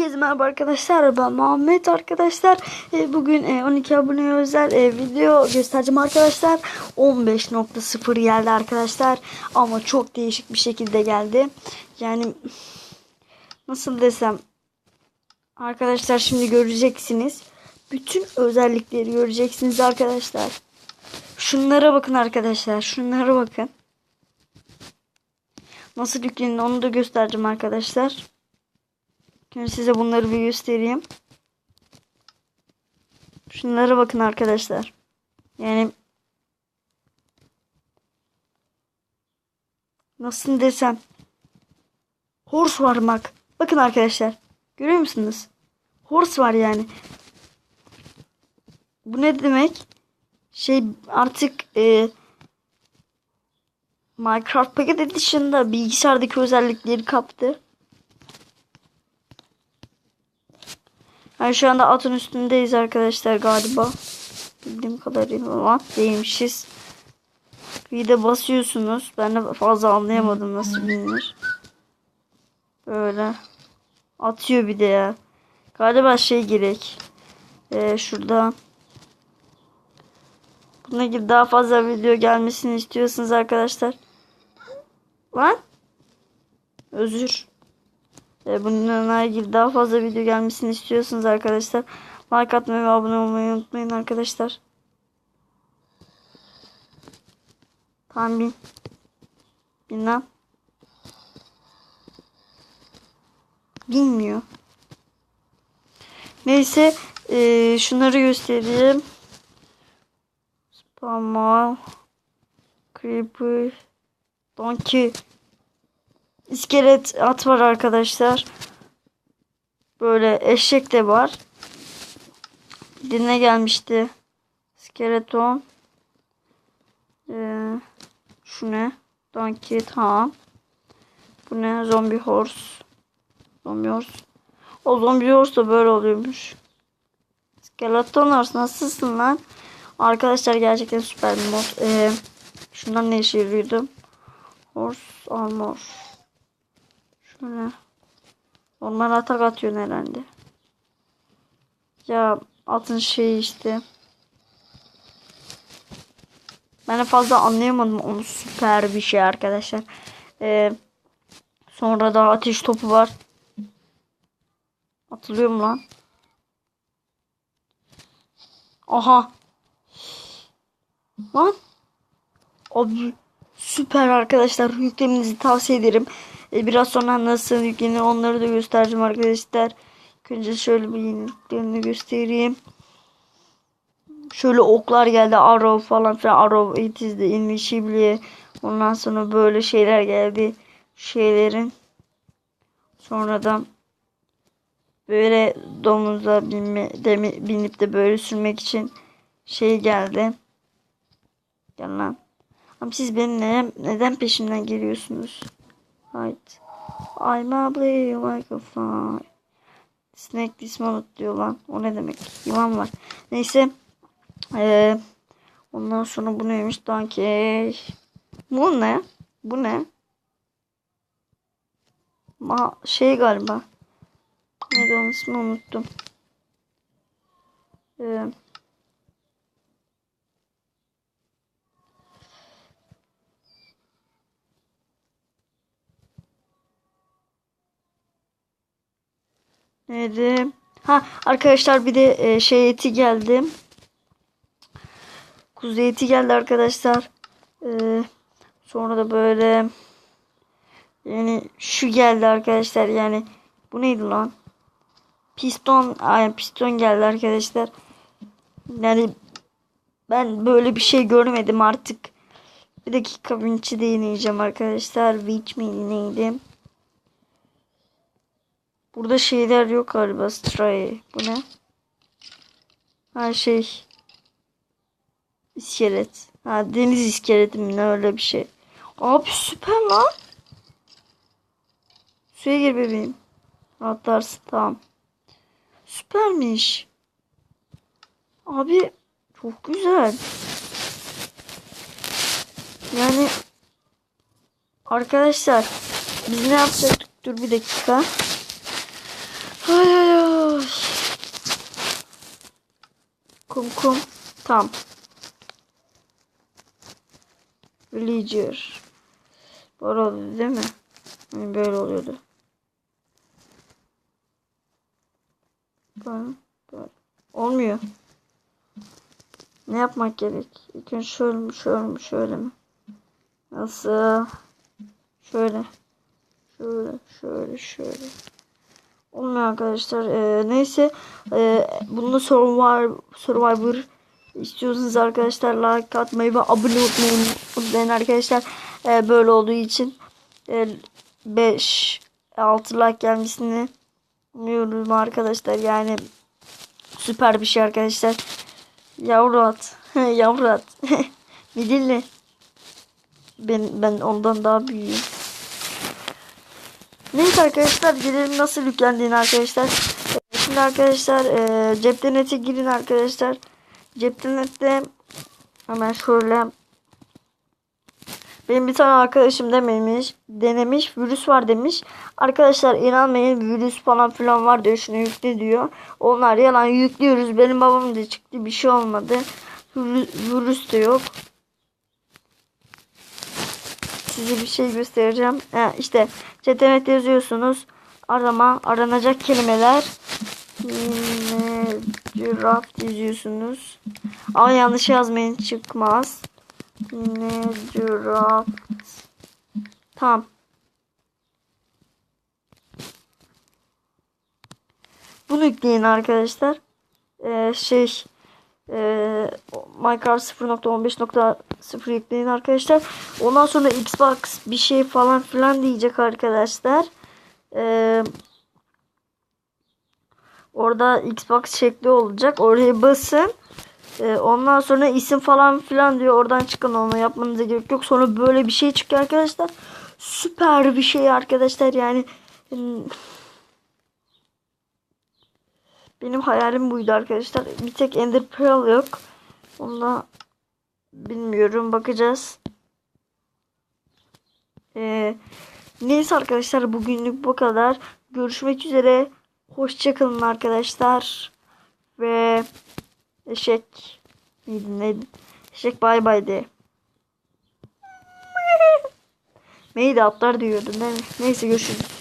Herkese merhaba arkadaşlar. Ben Muhammed arkadaşlar. E, Bugün e, 12 abone özel e, video göstereceğim arkadaşlar. 15.0 geldi arkadaşlar. Ama çok değişik bir şekilde geldi. Yani nasıl desem arkadaşlar şimdi göreceksiniz. Bütün özellikleri göreceksiniz arkadaşlar. Şunlara bakın arkadaşlar. Şunlara bakın. Nasıl yüklenir onu da göstereceğim arkadaşlar. Şimdi size bunları bir göstereyim. Şunlara bakın arkadaşlar. Yani nasıl desem horse var bak. Bakın arkadaşlar. Görüyor musunuz? Horse var yani. Bu ne demek? Şey artık e, Minecraft Pocket Edition'da bilgisayardaki özellikleri kaptı. Yani şu anda atın üstündeyiz arkadaşlar galiba. Bildiğim kadarıyla ama değilmişiz. Bir de basıyorsunuz. Ben de fazla anlayamadım nasıl bilinir. Böyle. Atıyor bir de ya. Galiba şey gerek. Ee, şurada. Buna gibi daha fazla video gelmesini istiyorsunuz arkadaşlar. Lan. Özür. E, bununla ilgili daha fazla video gelmesini istiyorsanız arkadaşlar like atmayı ve abone olmayı unutmayın arkadaşlar. Tamam bin. Bin lan. Bilmiyor. Neyse e, şunları göstereyim. Spammal. Creeper. Donkey. İskelet at var arkadaşlar. Böyle eşek de var. Dine gelmişti. Skeleton. Ee, şu ne? Donkey tamam. Bu ne? Zombie horse. Zombie horse. O zombie horse da böyle oluyormuş. Skeleton horse nasılsın lan? Arkadaşlar gerçekten süper bir mod. Ee, şundan ne işe yarıyordu? Horse armor. Şöyle. Normal atak atıyor herhalde. Ya atın şeyi işte. Ben fazla anlayamadım. Onu süper bir şey arkadaşlar. Ee, sonra da ateş topu var. Atılıyor mu lan? Aha. Lan. Abi süper arkadaşlar. Yüklemenizi tavsiye ederim. E, biraz sonra nasıl yüklenir onları da göstereceğim arkadaşlar. Önce şöyle bir yeniliklerini göstereyim. Şöyle oklar geldi. Arrow falan filan. Arrow it is the invisible. Ondan sonra böyle şeyler geldi. Şeylerin. Sonradan böyle domuza binme, demi, binip de böyle sürmek için şey geldi. Gel lan. Ama siz benim neden, neden peşimden geliyorsunuz? Right. I'm a blue like a fly. Snake dismount diyor lan. O ne demek? Yılan var. Neyse. Ee, ondan sonra bu neymiş? Donkey. Bu ne? Bu ne? Ma şey galiba. Neydi onun ismini unuttum. Ee, Neydi? Ha arkadaşlar bir de e, şey eti geldi. Kuzu eti geldi arkadaşlar. Ee, sonra da böyle yani şu geldi arkadaşlar yani bu neydi lan? Piston ay piston geldi arkadaşlar. Yani ben böyle bir şey görmedim artık. Bir dakika vinç'i deneyeceğim arkadaşlar. Winch miydi neydi? Burada şeyler yok galiba. Stray. Bu ne? Ha şey. İskelet. Ha deniz iskeleti mi ne öyle bir şey. Abi süper lan. Suya gir bebeğim. Atlarsın tamam. Süpermiş. Abi çok güzel. Yani arkadaşlar biz ne yapacaktık? Dur bir dakika. Ay ay ay. Kum kum. Tam. Villager. Böyle değil mi? Yani böyle oluyordu. Böyle, böyle. Olmuyor. Ne yapmak gerek? İlk önce şöyle mi şöyle mi şöyle mi? Nasıl? Şöyle. Şöyle şöyle şöyle. Olmuyor arkadaşlar. Ee, neyse. Ee, bunda sorun var. Survivor istiyorsanız arkadaşlar like atmayı ve abone olmayı unutmayın arkadaşlar. Ee, böyle olduğu için 5 6 like gelmesini umuyorum arkadaşlar. Yani süper bir şey arkadaşlar. Yavru at. Yavru at. Midilli. Ben, ben ondan daha büyüğüm. Neyse arkadaşlar gelelim nasıl yüklendiğini arkadaşlar. Şimdi arkadaşlar e, cepten nete girin arkadaşlar. Cepten nette hemen şöyle benim bir tane arkadaşım dememiş, denemiş, virüs var demiş. Arkadaşlar inanmayın virüs falan filan var diyor, şunu yükle diyor. Onlar yalan yüklüyoruz. Benim babam da çıktı bir şey olmadı. Virüs de yok. Size bir şey göstereceğim. Ha, işte CTRL yazıyorsunuz. Arama, aranacak kelimeler. Giraffe yazıyorsunuz. Ama yanlış yazmayın çıkmaz. Yine giraffe. Tamam. Bunu yükleyin arkadaşlar. Ee, şey ee, Minecraft 0.15.0 yükleyin arkadaşlar. Ondan sonra Xbox bir şey falan filan diyecek arkadaşlar. Ee, orada Xbox şekli olacak. Oraya basın. Ee, ondan sonra isim falan filan diyor. Oradan çıkın onu yapmanıza gerek yok. Sonra böyle bir şey çıkıyor arkadaşlar. Süper bir şey arkadaşlar. Yani hmm, benim hayalim buydu arkadaşlar. Bir tek Ender Pearl yok. Onu bilmiyorum. Bakacağız. Ee, neyse arkadaşlar bugünlük bu kadar. Görüşmek üzere. Hoşçakalın arkadaşlar. Ve eşek neydi neydi? Eşek bay bay de. Neydi atlar mi? Neyse görüşürüz.